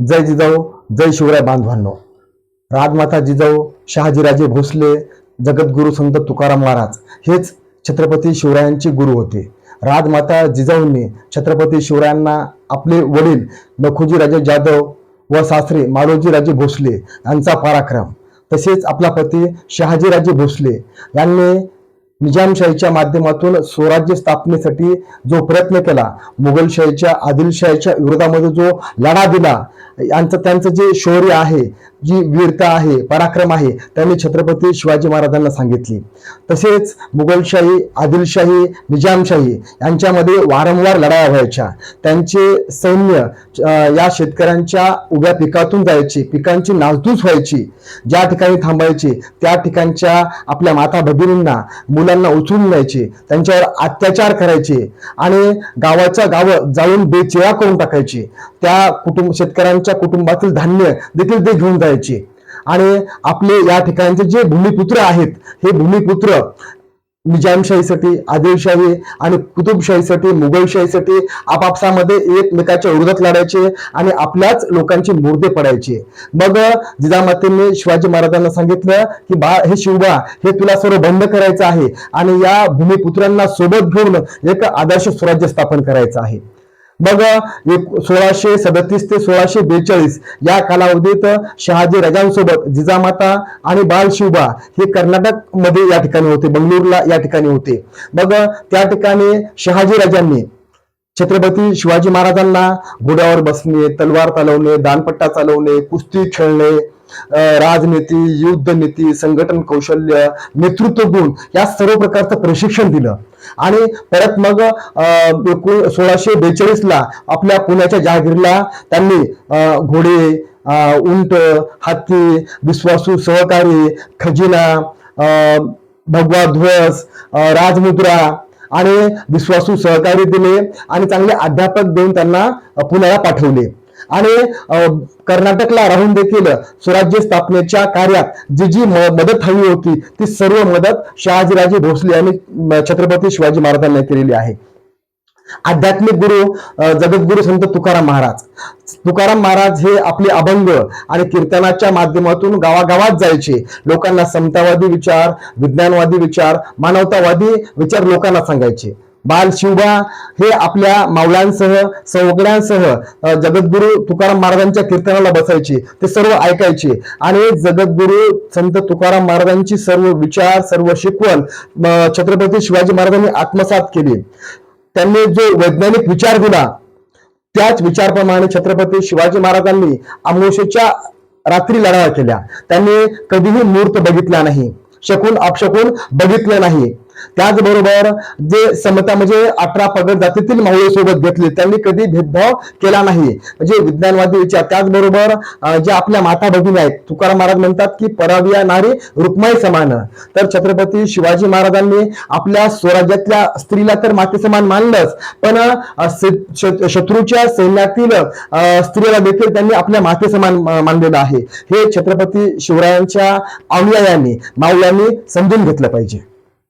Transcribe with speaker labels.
Speaker 1: जय जिजाऊ जय शिवराय बांधवांनो. राजमाता जिजाऊ शहाजीराजे भोसले जगद्गुरु संत तुकाराम महाराज हेच छत्रपती शिवरायांचे गुरु होते. राजमाता जिजाऊंनी छत्रपती शिवरायांना आपले वडील नखोजीराजे जाधव व सासरे मालोजीराजे भोसले यांचा पराक्रम. तसेच आपला पती शहाजीराजे भोसले यांनी निजामशाहीच्या माध्यमातून स्वराज्य स्थापनेसाठी जो प्रयत्न केला मुघलशाहीच्या आदिलशाहीच्या विरोधामध्ये जो लढा दिला यांचं त्यांचं जे शौर्य आहे जी वीरता आहे पराक्रम आहे त्यांनी छत्रपती शिवाजी महाराजांना सांगितली. तसेच मुघलशाही आदिलशाही निजामशाही यांच्यामध्ये वारंवार लढाया व्हायच्या. त्यांचे सैन्य या शेतकऱ्यांच्या उभ्या पिकातून जायचे पिकांची नासधूस व्हायची ज्या ठिकाणी थांबायचे त्या ठिकाणच्या आपल्या माता भगिनींना मुलांना उचलून न्यायचे त्यांच्यावर अत्याचार करायचे आणि गावाच्या गावं जाऊन बेचिळा करून टाकायचे. त्या कुटुंब शेतकऱ्यांच्या कुटुंबातील धान्य देखील ते घेऊन जायचे. आणि आपले या ठिकाणचे जे भूमिपुत्र आहेत हे भूमिपुत्र निजामशाहीसाठी आदिलशाही आणि कुतुबशाहीसाठी मुघलशाहीसाठी आपापसामध्ये एकमेकाच्या विरोधात लढायचे आणि आपल्याच लोकांचे मुर्दे पडायचे. मग जिजामातेने शिवाजी महाराजांना सांगितलं की बा हे शिवबा हे तुला सर्व बंद करायचं आहे आणि या भूमिपुत्रांना सोबत घेऊन एक आदर्श स्वराज्य स्थापन करायचं आहे. मग एक सोळाशे सदतीस ते सोळाशे बेचाळीस या कालावधीत शहाजी राजांसोबत जिजामाता आणि बाल शिवबा हे कर्नाटकमध्ये या ठिकाणी होते बंगळुरूला या ठिकाणी होते. मग त्या ठिकाणी शहाजी राजांनी छत्रपती शिवाजी महाराजांना घोड्यावर बसणे तलवार चालवणे दानपट्टा चालवणे कुस्ती खेळणे राजनीती युद्धनीती संघटन कौशल्य नेतृत्व गुण या सर्व प्रकारचं प्रशिक्षण दिलं. आणि परत मग अं, एकूण सोळाशे बेचाळीस ला आपल्या पुण्याच्या जहागीरला त्यांनी अं, घोडे अं, उंट हत्ती विश्वासू सहकारी खजिना अं, भगवा ध्वज राजमुद्रा आणि विश्वासू सहकारी दिले आणि चांगले अध्यापक देऊन त्यांना पुण्याला पाठवले. आणि अं, कर्नाटकला राहून देखील स्वराज्य स्थापनेच्या कार्यात जी जी मदत हवी होती ती सर्व मदत शहाजीराजे भोसले यांनी छत्रपती शिवाजी महाराजांना केलेली आहे. आध्यात्मिक गुरु जगद्गुरु संत तुकाराम महाराज. तुकाराम महाराज हे आपले अभंग आणि कीर्तनाच्या माध्यमातून गावागावात जायचे. लोकांना समतावादी विचार विज्ञानवादी विचार मानवतावादी विचार लोकांना सांगायचे. बाल शिवबा हे आपल्या मावळ्यांसह सवगड्यांसह जगद्गुरु तुकाराम महाराजांच्या कीर्तनाला बसायचे. ते सर्व ऐकायचे. आणि जगद्गुरु संत तुकाराम महाराजांची सर्व विचार सर्व शिकवण छत्रपती शिवाजी महाराजांनी आत्मसात केली. त्यांनी जो वैज्ञानिक विचार दिला त्याच विचारप्रमाणे छत्रपती शिवाजी महाराजांनी अमोशेच्या रात्री लढाया केल्या. त्यांनी कधीही मूर्त बघितला नाही. शकून अपशकून बघितलं नाही. त्याचबरोबर जे समता म्हणजे अठरा पगड जातीतील मावळे सोबत घेतले त्यांनी कधी भेदभाव केला नाही. म्हणजे विज्ञानवादी विचार. त्याचबरोबर जे आपल्या माता भगिनी आहेत तुकाराम महाराज म्हणतात की पराविया नारी रुक्माई समान. तर छत्रपती शिवाजी महाराजांनी आपल्या स्वराज्यातल्या स्त्रीला तर माते समान मानलंच पण शत्रूच्या सैन्यातील स्त्रीला देखील त्यांनी आपल्या माते समान मानलेलं आहे. हे छत्रपती शिवरायांच्या अनुयायांनी माऊल्यांनी समजून घेतलं पाहिजे.